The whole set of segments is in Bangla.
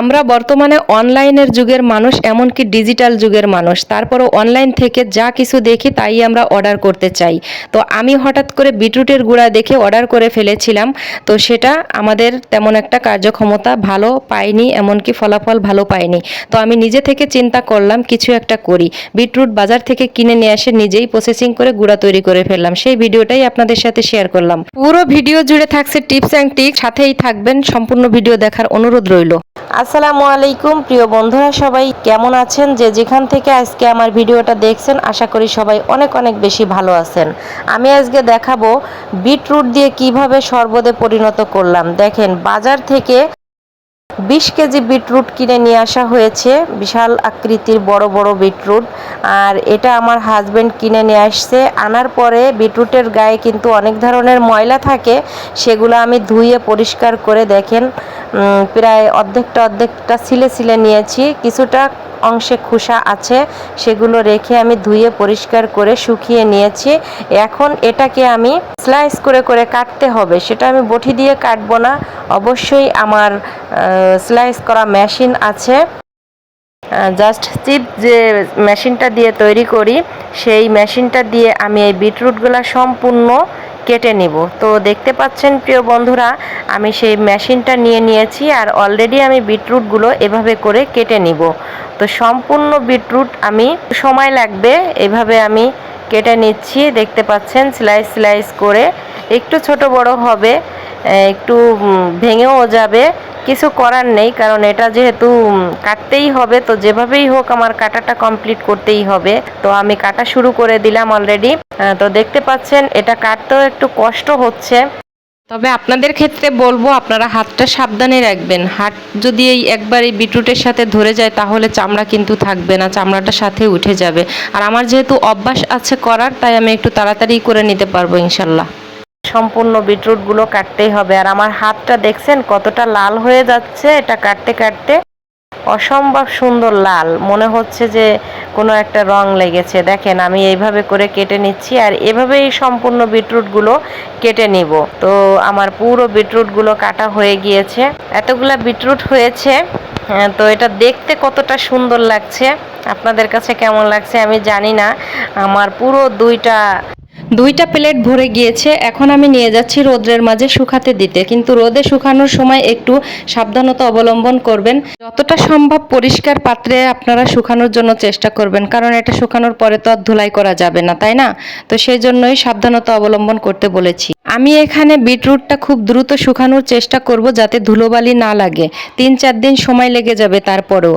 আমরা বর্তমানে অনলাইনের যুগের মানুষ, এমনকি ডিজিটাল যুগের মানুষ। তারপরও অনলাইন থেকে যা কিছু দেখি, তাই আমরা অর্ডার করতে চাই। তো আমি হঠাৎ করে বিটরুটের গুঁড়া দেখে অর্ডার করে ফেলেছিলাম। তো সেটা আমাদের তেমন একটা কার্যক্ষমতা ভালো পাইনি এমনকি ফলাফল ভালো পাইনি তো আমি নিজে থেকে চিন্তা করলাম, কিছু একটা করি। বিটরুট বাজার থেকে কিনে নিয়ে এসে নিজেই প্রসেসিং করে গুঁড়া তৈরি করে ফেললাম। সেই ভিডিওটাই আপনাদের সাথে শেয়ার করলাম। পুরো ভিডিও জুড়ে থাকছে টিপস অ্যান্ড টিক্স সাথেই থাকবেন। সম্পূর্ণ ভিডিও দেখার অনুরোধ রইল। আসসালামু আলাইকুম, প্রিয় বন্ধুরা সবাই কেমন আছেন? যে যেখান থেকে আজকে আমার ভিডিওটা দেখছেন, আশা করি সবাই অনেক অনেক বেশি ভালো আছেন। আমি আজকে দেখাবো বিটরুট দিয়ে কীভাবে শরবতে পরিণত করলাম। দেখেন, বাজার থেকে বিশ কেজি বিটরুট কিনে নিয়ে আসা হয়েছে। বিশাল আকৃতির বড় বড় বিটরুট। আর এটা আমার হাজবেন্ড কিনে নিয়ে আসছে। আনার পরে বিটরুটের গায়ে কিন্তু অনেক ধরনের ময়লা থাকে। সেগুলো আমি ধুয়ে পরিষ্কার করে দেখেন প্রায় অর্ধেকটা অর্ধেকটা সিলে সিলে নিয়েছি। কিছুটা অংশে খোসা আছে, সেগুলো রেখে আমি ধুয়ে পরিষ্কার করে শুকিয়ে নিয়েছি। এখন এটাকে আমি স্লাইস করে করে কাটতে হবে। সেটা আমি বটি দিয়ে কাটবো না, অবশ্যই আমার স্লাইস করা মেশিন আছে। জাস্ট চিপ যে মেশিনটা দিয়ে তৈরি করি, সেই মেশিনটা দিয়ে আমি এই বিটরুটগুলো সম্পূর্ণ কেটে নিব। তো দেখতে পাচ্ছেন প্রিয় বন্ধুরা, আমি সেই মেশিনটা নিয়ে নিয়েছি আর অলরেডি আমি বিটরুটগুলো এভাবে করে কেটে নিব। তো সম্পূর্ণ বিটরুট আমি সময় লাগবে এভাবে আমি কেটে নিচ্ছি। দেখতে পাচ্ছেন স্লাইস স্লাইস করে একটু ছোট বড় হবে। একটু ভেঙেও যাবে। কিছু করার নেই, কারণ এটা যেহেতু কাটতেই হবে, তো যেভাবেই হোক আমার কাটাটা কমপ্লিট করতেই হবে। তো আমি কাটা শুরু করে দিলাম অলরেডি তো দেখতে পাচ্ছেন, এটা কাটতেও একটু কষ্ট হচ্ছে। তবে আপনাদের ক্ষেত্রে বলব, আপনারা হাতটা সাবধানে রাখবেন। হাত যদি এই একবার এই বিটরুটের সাথে ধরে যায়, তাহলে চামড়া কিন্তু থাকবে না, চামড়াটা সাথে উঠে যাবে। আর আমার যেহেতু অভ্যাস আছে করার, তাই আমি একটু তাড়াতাড়ি করে নিতে পারব, ইনশাল্লাহ। সম্পূর্ণ বিটরুটগুলো কাটতেই হবে। আর আমার হাতটা দেখছেন কতটা লাল হয়ে যাচ্ছে? এটা কাটতে কাটতে অসম্ভব সুন্দর লাল। মনে হচ্ছে যে কোনো একটা রং লেগেছে। দেখেন আমি এইভাবে করে কেটে নিচ্ছি আর এভাবেই সম্পূর্ণ বিটরুটগুলো কেটে নিব। তো আমার পুরো বিটরুটগুলো কাটা হয়ে গিয়েছে। এতগুলা বিটরুট হয়েছে হ্যাঁ, তো এটা দেখতে কতটা সুন্দর লাগছে। আপনাদের কাছে কেমন লাগছে আমি জানি না। আমার পুরো দুইটা দুইটা প্লেট ভরে গিয়েছে, এখন আমি নিয়ে যাচ্ছি রোদ্রের মাঝে শুকাতে দিতে। কিন্তু রোদে শুকানোর সময় একটু সাবধানতা অবলম্বন করবেন। যতটা সম্ভব পরিষ্কার পাত্রে আপনারা শুকানোর জন্য চেষ্টা করবেন, কারণ এটা শুকানোর পরে তো আর ধুলাই করা যাবে না, তাই না? তো সেই জন্যই সাবধানতা অবলম্বন করতে বলেছি। আমি এখানে বিটরুটটা খুব দ্রুত শুকানোর চেষ্টা করব যাতে ধুলোবালি না লাগে। তিন চার দিন সময় লেগে যাবে তারপরেও।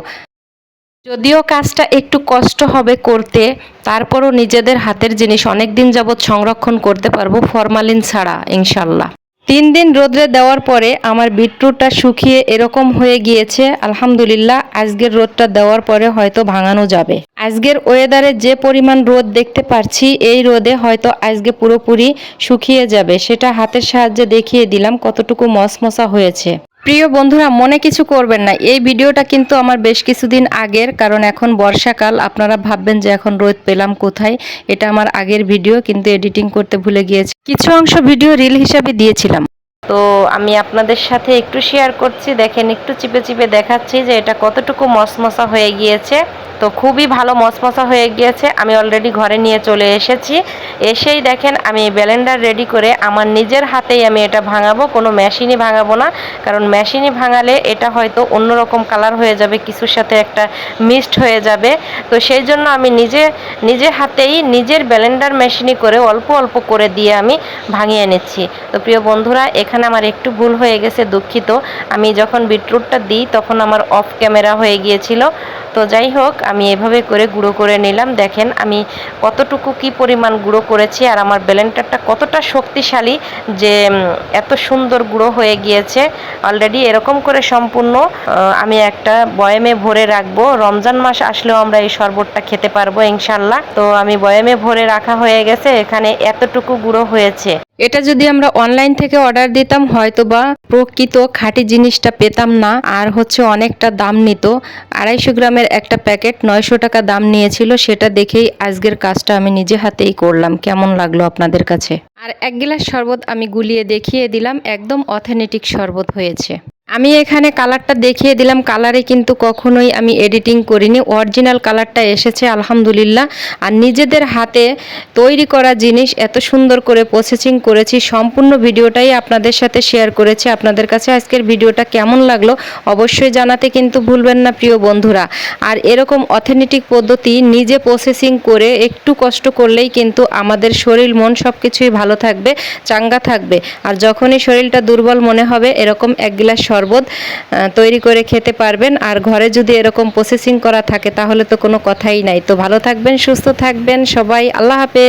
যদিও কাজটা একটু কষ্ট হবে করতে, তারপরও নিজেদের হাতের জিনিস অনেক দিন যাবৎ সংরক্ষণ করতে পারব ফরমালিন ছাড়া, ইনশাল্লাহ। তিন দিন রোদ্রে দেওয়ার পরে আমার বিটরুটটা শুকিয়ে এরকম হয়ে গিয়েছে, আলহামদুলিল্লাহ, আজকের রোদটা দেওয়ার পরে হয়তো ভাঙানো যাবে। আজকের ওয়েদারে যে পরিমাণ রোদ দেখতে পাচ্ছি এই রোদে হয়তো আজকে পুরোপুরি শুকিয়ে যাবে। সেটা হাতের সাহায্যে দেখিয়ে দিলাম কতটুকু মসমসা হয়েছে। প্রিয় বন্ধুরা, মনে কিছু করবেন না। এই ভিডিওটা কিন্তু আমার বেশ কিছুদিন আগের, কারণ এখন বর্ষাকাল। আপনারা ভাববেন যে এখন রোদ পেলাম কোথায়? এটা আমার আগের ভিডিও, কিন্তু এডিটিং করতে ভুলে গিয়েছি। কিছু অংশ ভিডিও রিল হিসাবে দিয়েছিলাম। তো আমি আপনাদের সাথে একটু শেয়ার করছি। দেখেন, একটু চিপে চিপে দেখাচ্ছি যে এটা কতটুকু মসমসা হয়ে গিয়েছে। তো খুবই ভালো মসমসা হয়ে গিয়েছে। আমি অলরেডি ঘরে নিয়ে চলে এসেছি। এসেই দেখেন আমি ব্লেন্ডার রেডি করে আমার নিজের হাতেই আমি এটা ভাঙাবো, কোনো মেশিনই ভাঙাবো না। কারণ মেশিনই ভাঙালে এটা হয়তো অন্যরকম কালার হয়ে যাবে, কিছুর সাথে একটা মিক্সড হয়ে যাবে। তো সেই জন্য আমি নিজে নিজে হাতেই নিজের ব্লেন্ডার মেশিনই করে অল্প অল্প করে দিয়ে আমি ভাঙিয়ে নিচ্ছি। তো প্রিয় বন্ধুরা, এখানে আমার একটু ভুল হয়ে গেছে, দুঃখিত। আমি যখন বিটরুটটা দিই, তখন আমার অফ ক্যামেরা হয়ে গিয়েছিল। তো যাই হোক, আমি এভাবে করে গুঁড়ো করে নিলাম। দেখেন, আমি কতটুকু কি পরিমাণ গুঁড়ো করেছি আর আমার ব্লেন্ডারটা কতটা শক্তিশালী যে এত সুন্দর গুঁড়ো হয়ে গিয়েছে। অলরেডি এরকম করে সম্পূর্ণ আমি একটা বয়ামে ভরে রাখব। রমজান মাস আসলেও আমরা এই শরবতটা খেতে পারব, ইনশাল্লাহ। তো আমি বয়ামে ভরে রাখা হয়ে গেছে। এখানে এতটুকু গুঁড়ো হয়েছে। এটা যদি আমরা অনলাইন থেকে অর্ডার দিতাম হয়তো বা প্রকৃত খাঁটি জিনিসটা পেতাম না। আর হচ্ছে অনেকটা দাম নিত। আড়াইশো গ্রামের একটা প্যাকেট নয়শো টাকা দাম নিয়েছিল, সেটা দেখেই আজকের কাজটা আমি নিজে হাতেই করলাম। কেমন লাগল আপনাদের কাছে? আর এক গ্লাস শরবত আমি গুলিয়ে দেখিয়ে দিলাম, একদম অথেন্টিক শরবত হয়েছে। আমি এখানে কালারটা দেখিয়ে দিলাম, কালারে কিন্তু কখনোই আমি এডিটিং করিনি অরিজিনাল কালারটা এসেছে, আলহামদুলিল্লাহ। আর নিজেদের হাতে তৈরি করা জিনিস এত সুন্দর করে প্রসেসিং করেছি, সম্পূর্ণ ভিডিওটাই আপনাদের সাথে শেয়ার করেছি। আপনাদের কাছে আজকের ভিডিওটা কেমন লাগল অবশ্যই জানাতে কিন্তু ভুলবেন না, প্রিয় বন্ধুরা। আর এরকম অথেন্টিক পদ্ধতি নিজে প্রসেসিং করে একটু কষ্ট করলেই কিন্তু আমাদের শরীর, মন সব কিছুই ভালো থাকবে, চাঙ্গা থাকবে। আর যখনই শরীরটা দুর্বল মনে হবে, এরকম এক গ্লাস শরবত তৈরি করে খেতে পারবেন। আর ঘরে যদি এরকম প্রসেসিং করা থাকে, তাহলে তো কোনো কথাই নাই। তো ভালো থাকবেন, সুস্থ থাকবেন সবাই। আল্লাহ হাফেজ।